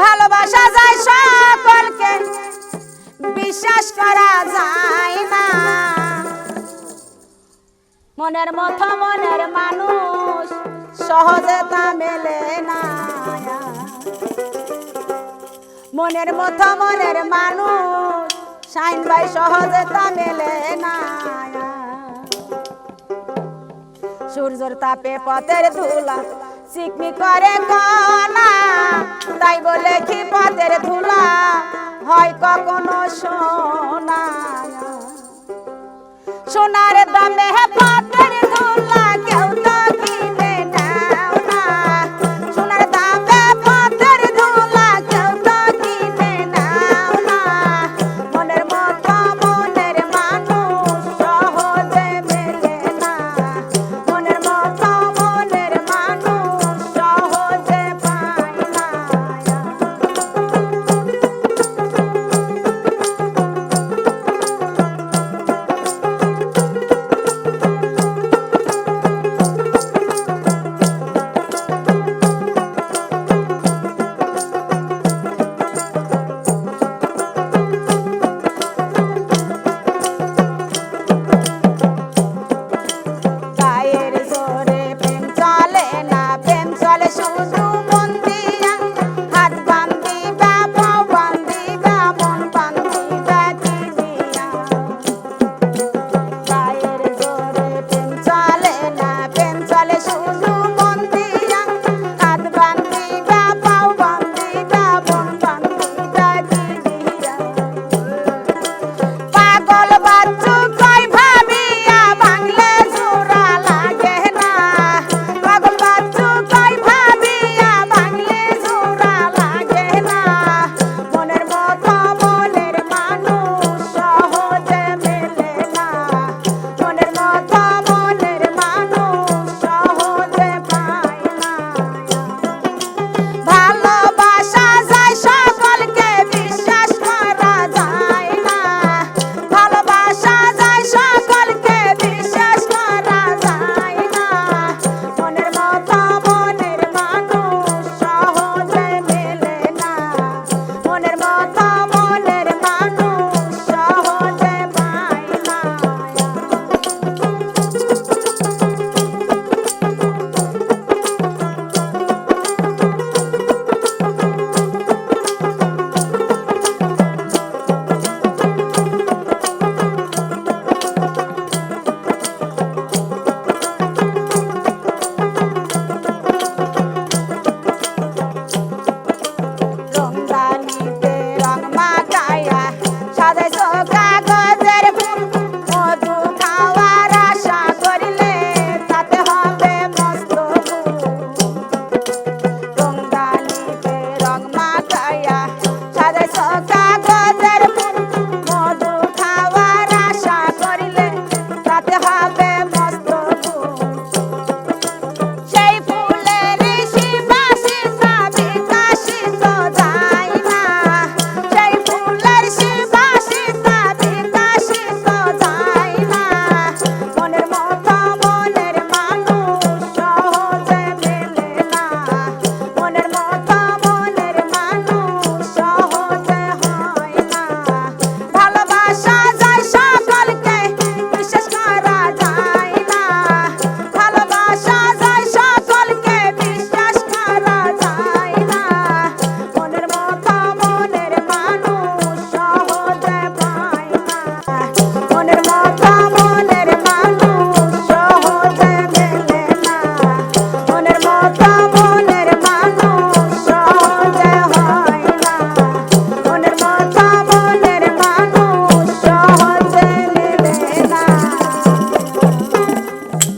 ভালোবাসা যায় সকলকে, বিশ্বাস করা যায় না। মনের মতো মনের মানুষ সহজে তা মেলে না। মনের মতো মনের মানুষ সাইন ভাই সহজে তা মেলে না। সূর্যের তাপে পথের ধুলা চিকমি করে কনা তাই বলে কি পথের ধুলা? হয় কখনো সোনা সোনার দামে তো